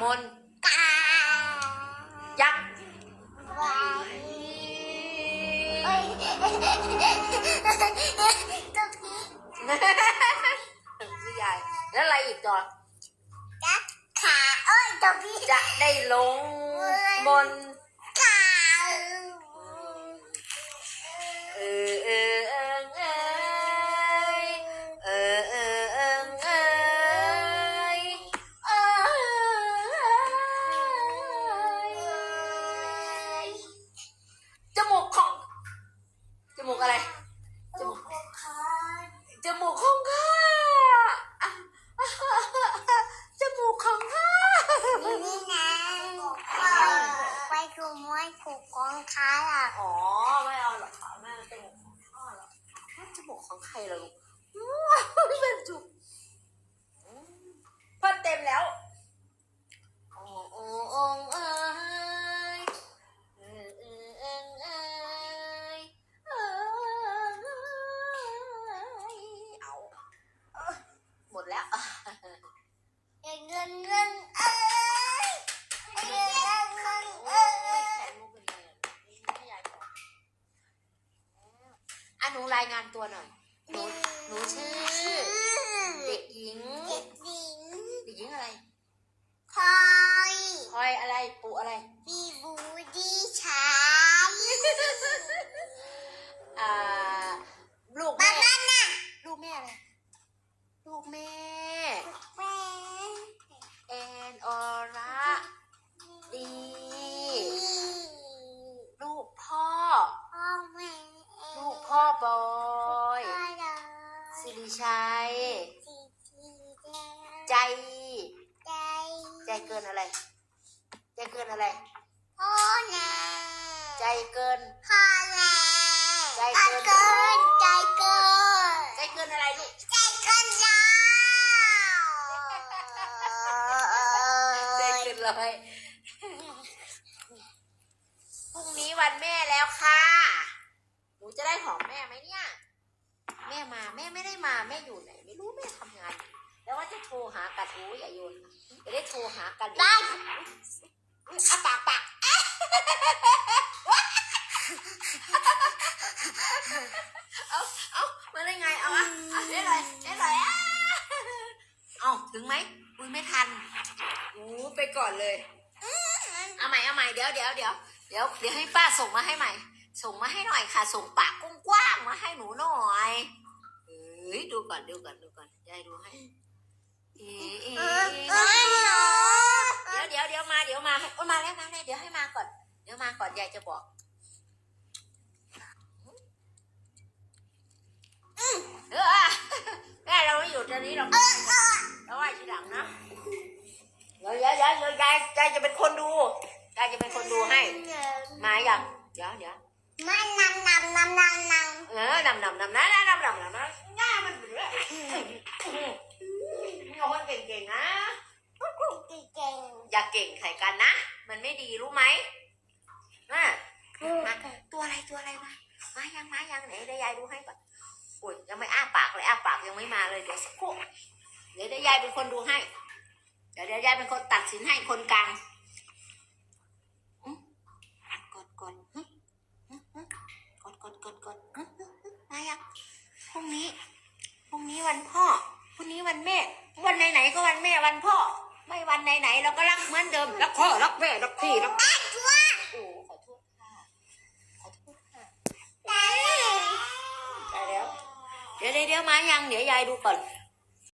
มนกายักษ์ไว้เอ้ยตัวพี่พี่ใหญ่แล้วอะไรอีกต่อจักขาเอ้ยตัวพี่จะได้ลงมน กกองขาอะอ๋อไม่เอาหรอกค่ะแม่จมูกของพ่อหรอกจมูกของใครล่ะลูกเป็นจุก รายงานตัวหน่อย หนูหนูชื่อ เด็กหญิง เด็กหญิง เด็กหญิงอะไร พลอย พลอยอะไร ปูอะไร พี่บูดีชาย อ่า ลูก บ้า แม่ นนั่นน่ะ ลูกแม่อะไร ลูกแม่ แม่ แอนออระดี ลูกพ่อ พ่อแม่ ลูกพ่อบอย พ่อเรา สิริ ชัยจีจีใจใจ ใจเกินอะไร ใจเกินอะไรพ่อแน่ใจเกินพ่อแน่ใจใจเกินเกิน ใจเกิน ใจเกินอะไรลูก ใจเกินแล้วใจเกินเลยพรุ่งนี้วันแม่แล้วค่ะ หนูจะได้หอมแม่ไหมเนี่ย แม่มาแม่ไม่ได้มาแม่อยู่ไหน ไม่รู้แม่ทำงาน แล้วว่าจะโทรหากันโอ้ยอย่าโยนจะได้โทรหากันได้อุ๊ยอะปากปากเอาเอามาได้ไงเอาอะได้เลยได้เลยอะเอาถึงไหมอุ้ยไม่ทันอู้ไปก่อนเลยเอาใหม่เอาใหม่เดี๋ยวเดี๋ยวเดี๋ยวเดี๋ยวเดี๋ยวให้ป้าส่งมาให้ใหม่ ส่งมาให้หน่อยค่ะ ส่งปากกว้างๆมาให้หนูหน่อย เอ้ยดูก่อนดูก่อนดูก่อนยายดูให้เอ๊ะเอ๊ะเอ๊ะเดี๋ยวเดี๋ยวเดี๋ยวมาเดี๋ยวมาให้โอ้มาแล้วมาแล้วเดี๋ยวให้มาก่อน เดี๋ยวมาก่อนยายจะบอกเออแม่เราไม่อยู่ตอนนี้เราเราไหวทีหลังนะเดี๋ยวเดี๋ยวเดี๋ยวเดี๋ยวยายยายจะเป็นคนดูยายจะเป็นคนดูให้ มาอย่างเดี๋ยวเดี๋ยว มันนำนำนำนำนำเออนำนำนำนะนะนำนำนำนะหน้ามันเบื่อมีคนเก่งๆนะเก่งอย่าเก่งใส่กันนะ มันไม่ดีรู้ไหมมามาตัวอะไรตัวอะไรมามายังมายังไหนเดี๋ยายดูให้ก่อนอุ้ยยังไม่อ้าปากเลยอ้าปากยังไม่มาเลยเดี๋ยวสักครู่เดี๋ยวเดี๋ยายเป็นคนดูให้ เดี๋ยวเดี๋ยายเป็นคนตัดสินให้คนกลางกดกด กดกดกดหึหึหึมายังพรุ่งนี้ พรุ่งนี้วันพ่อ พรุ่งนี้วันแม่ วันไหนๆก็วันแม่วันพ่อ ไม่วันไหนๆเราก็รักเหมือนเดิม รักพ่อ รักแม่ รักพี่ รักโอ้ขอโทษค่ะ ขอโทษค่ะได้แล้ว เดี๋ยวเดี๋ยวเดี๋ยวมายัง เดี๋ยวยายดูก่อน